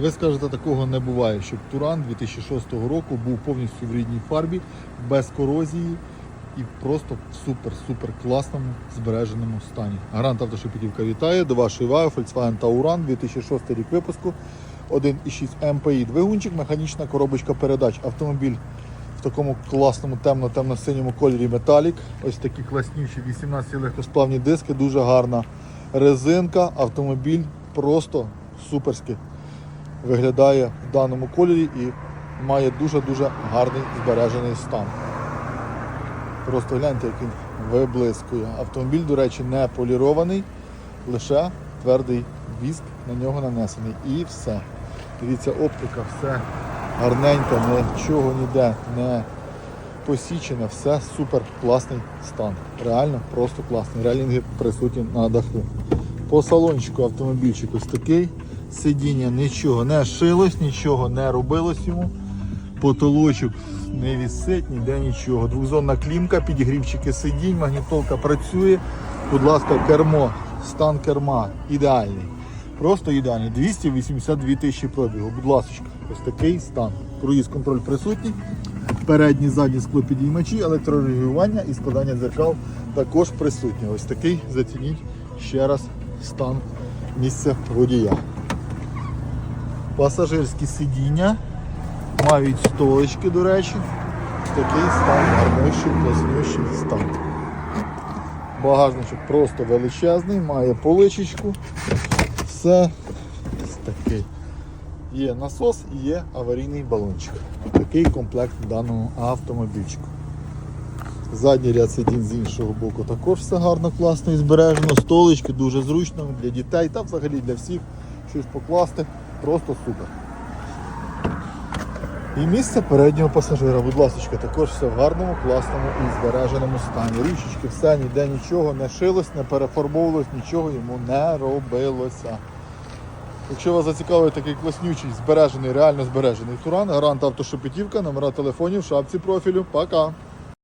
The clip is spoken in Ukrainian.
Ви скажете, такого не буває, щоб Туран 2006 року був повністю в рідній фарбі, без корозії і просто в супер-супер класному збереженому стані. Гарант Автошепетівка вітає до вашої уваги Volkswagen Tauran 2006 рік випуску. 1,6 МПІ двигунчик, механічна коробочка передач. Автомобіль в такому класному темно-темно-синьому кольорі металік. Ось такі класніші 18 легкосплавні диски, дуже гарна резинка. Автомобіль просто суперський виглядає в даному кольорі і має дуже-дуже гарний збережений стан. Просто гляньте, як він виблискує. Автомобіль, до речі, не полірований, лише твердий віск на нього нанесений. І все. Дивіться, оптика, все гарненько, нічого ніде не посічене, все супер класний стан. Реально просто класний. Релінги присутні на даху. По салончику автомобільчик ось такий. Сидіння нічого не шилось, нічого не робилось йому. Потолочок не вісить, ніде нічого. Двохзонна клімка, підігрівчики сидінь, магнітолка працює. Будь ласка, кермо, стан керма ідеальний. Просто ідеальний. 282 тисячі пробігу. Будь ласка, ось такий стан. Круїз контроль присутній. Передні, задні склопідіймачі, електрорегулювання і складання дзеркал також присутні. Ось такий, зацініть ще раз стан місця водія. Пасажирські сидіння. Мають столички, до речі. Такий стан, гарнющий, класнющий стан. Багажничок просто величезний, має поличечку. Все такий. Є насос і є аварійний балончик. Такий комплект в даному автомобільчику. Задній ряд сидінь з іншого боку також все гарно, класно і збережено. Столички дуже зручно для дітей та взагалі для всіх щось покласти. Просто супер. І місце переднього пасажира, будь ласка, також все в гарному, класному і збереженому стані. Річечки, все, ніде нічого не шилось, не перефарбовувалось, нічого йому не робилося. Якщо вас зацікавить такий класнючий, збережений, реально збережений туран, гарант автошепетівка, номера телефонів шапці профілю. Пока!